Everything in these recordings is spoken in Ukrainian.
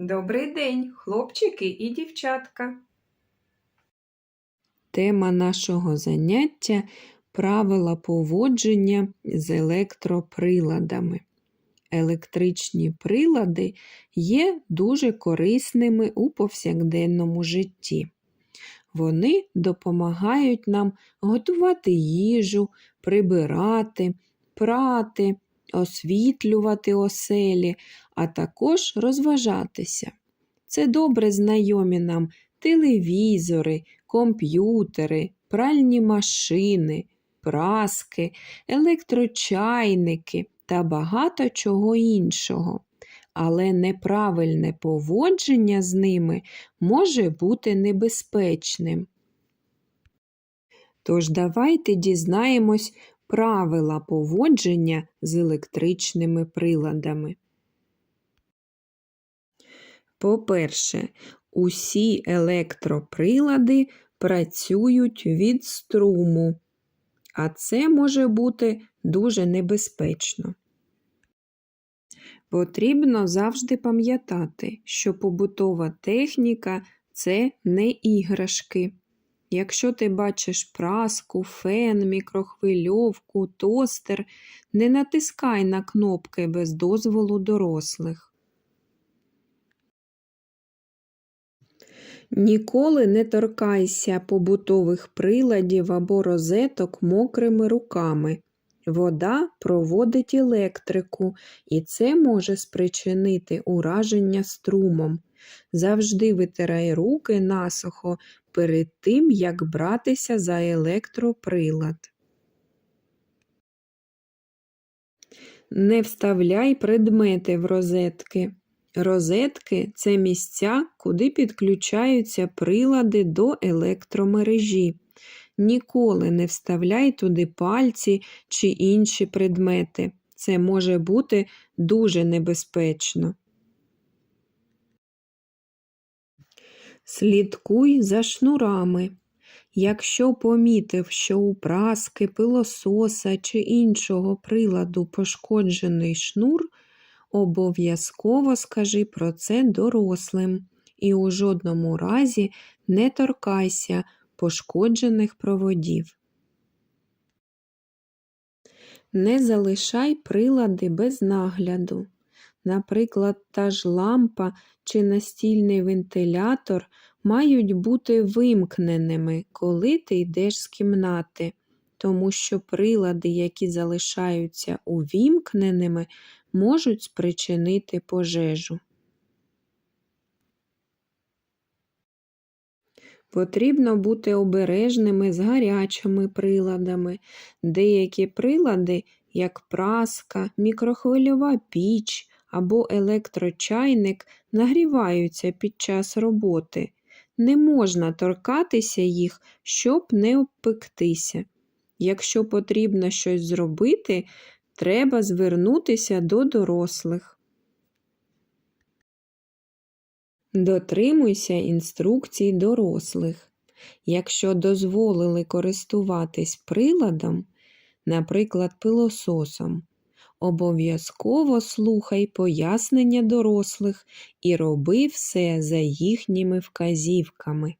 Добрий день, хлопчики і дівчатка. Тема нашого заняття правила поводження з електроприладами. Електричні прилади є дуже корисними у повсякденному житті. Вони допомагають нам готувати їжу, прибирати, прати, освітлювати оселі, а також розважатися. Це добре знайомі нам телевізори, комп'ютери, пральні машини, праски, електрочайники та багато чого іншого. Але неправильне поводження з ними може бути небезпечним. Тож давайте дізнаємось правила поводження з електричними приладами. По-перше, усі електроприлади працюють від струму, а це може бути дуже небезпечно. Потрібно завжди пам'ятати, що побутова техніка це не іграшки. Якщо ти бачиш праску, фен, мікрохвильовку, тостер, не натискай на кнопки без дозволу дорослих. Ніколи не торкайся побутових приладів або розеток мокрими руками. Вода проводить електрику, і це може спричинити ураження струмом. Завжди витирай руки насухо перед тим, як братися за електроприлад. Не вставляй предмети в розетки. Розетки це місця, куди підключаються прилади до електромережі. Ніколи не вставляй туди пальці чи інші предмети. Це може бути дуже небезпечно. Слідкуй за шнурами. Якщо помітив, що у праски, пилососа чи іншого приладу пошкоджений шнур, обов'язково скажи про це дорослим і у жодному разі не торкайся пошкоджених проводів. Не залишай прилади без нагляду. Наприклад, та ж лампа чи настільний вентилятор мають бути вимкненими, коли ти йдеш з кімнати, тому що прилади, які залишаються увімкненими, можуть спричинити пожежу. Потрібно бути обережними з гарячими приладами. Деякі прилади, як праска, мікрохвильова піч або електрочайник, нагріваються під час роботи. Не можна торкатися їх, щоб не обпектися. Якщо потрібно щось зробити, треба звернутися до дорослих. Дотримуйся інструкцій дорослих. Якщо дозволили користуватись приладом, наприклад, пилососом, обов'язково слухай пояснення дорослих і роби все за їхніми вказівками.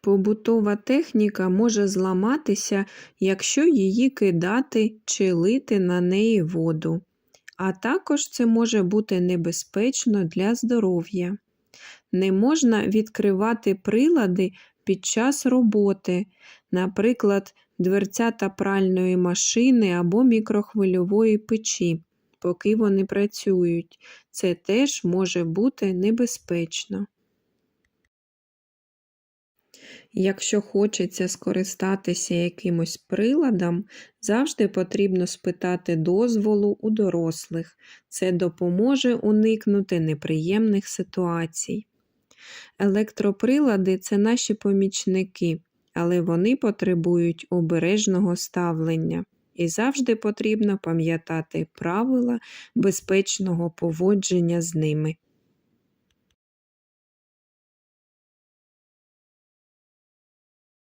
Побутова техніка може зламатися, якщо її кидати чи лити на неї воду, а також це може бути небезпечно для здоров'я. Не можна відкривати прилади під час роботи, наприклад, дверцята пральної машини або мікрохвильової печі, поки вони працюють. Це теж може бути небезпечно. Якщо хочеться скористатися якимось приладом, завжди потрібно спитати дозволу у дорослих. Це допоможе уникнути неприємних ситуацій. Електроприлади це наші помічники, але вони потребують обережного ставлення. І завжди потрібно пам'ятати правила безпечного поводження з ними.